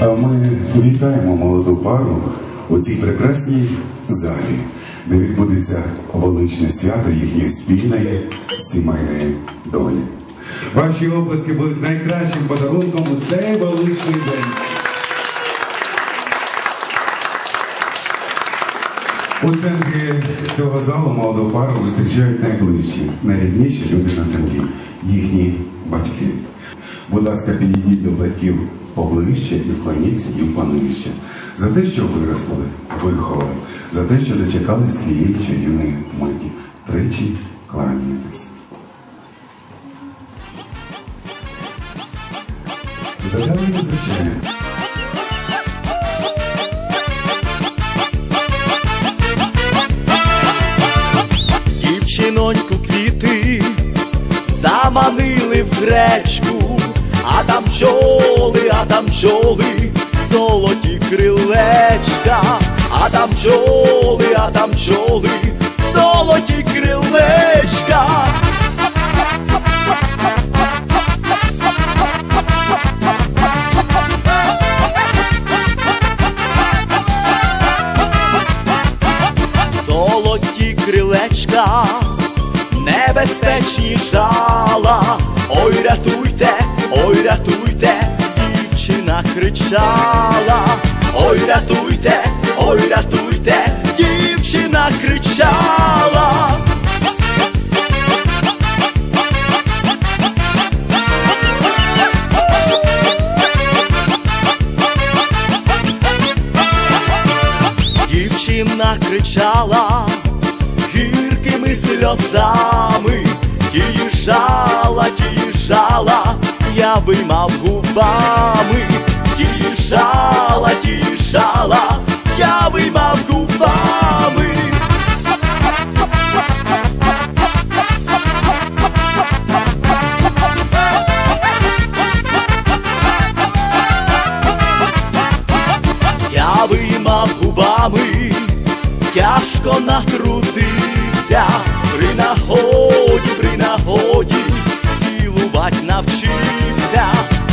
Ми вітаємо молоду пару у цій прекрасній залі, де відбудеться величне свято їхньої спільної сімейної долі. Ваші оплески будуть найкращим подарунком у цей величний день. У центрі цього залу молоду пару зустрічають найближчі, найрідніші люди на землі, їхні батьки. Будь ласка, підійдіть до батьків поближче і вклоніться їм понижче. За те, що виросли, виховали, за те, що дочекались цієї чарівної миті. Тричі кланяєтесь. За давнім звичаєм. Дівчиноньку квіти заманили в гречку, а там бджоли, а там бджоли, золоті крилечка, а там бджоли, а там бджоли, золоті крилечка. Золоті крилечка, небезпечні кричала, ой рятуйте, ой рятуйте, дівчина кричала. Дівчина кричала гіркими сльозами, тіїжала, тіїжала, я виймав губами, виймав губами, тяжко натрудився, при нагоді, при нагоді, цілувать навчився,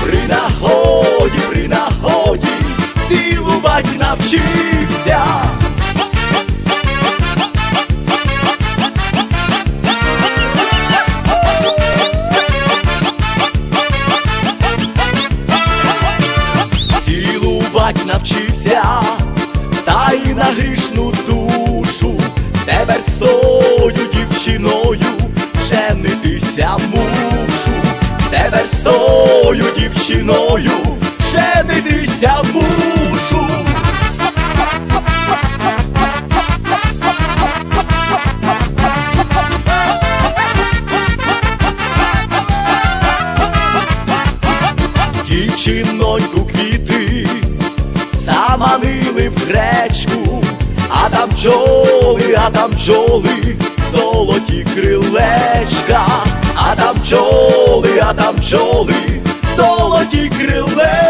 при нагоді, при нагоді, цілувать навчився. цілувать женитися мушу. Дівчиноньку квіти заманили в гречку, а там бджоли, а там бджоли, золоті крилечка, а там бджоли, а там бджоли, золоті крилечка.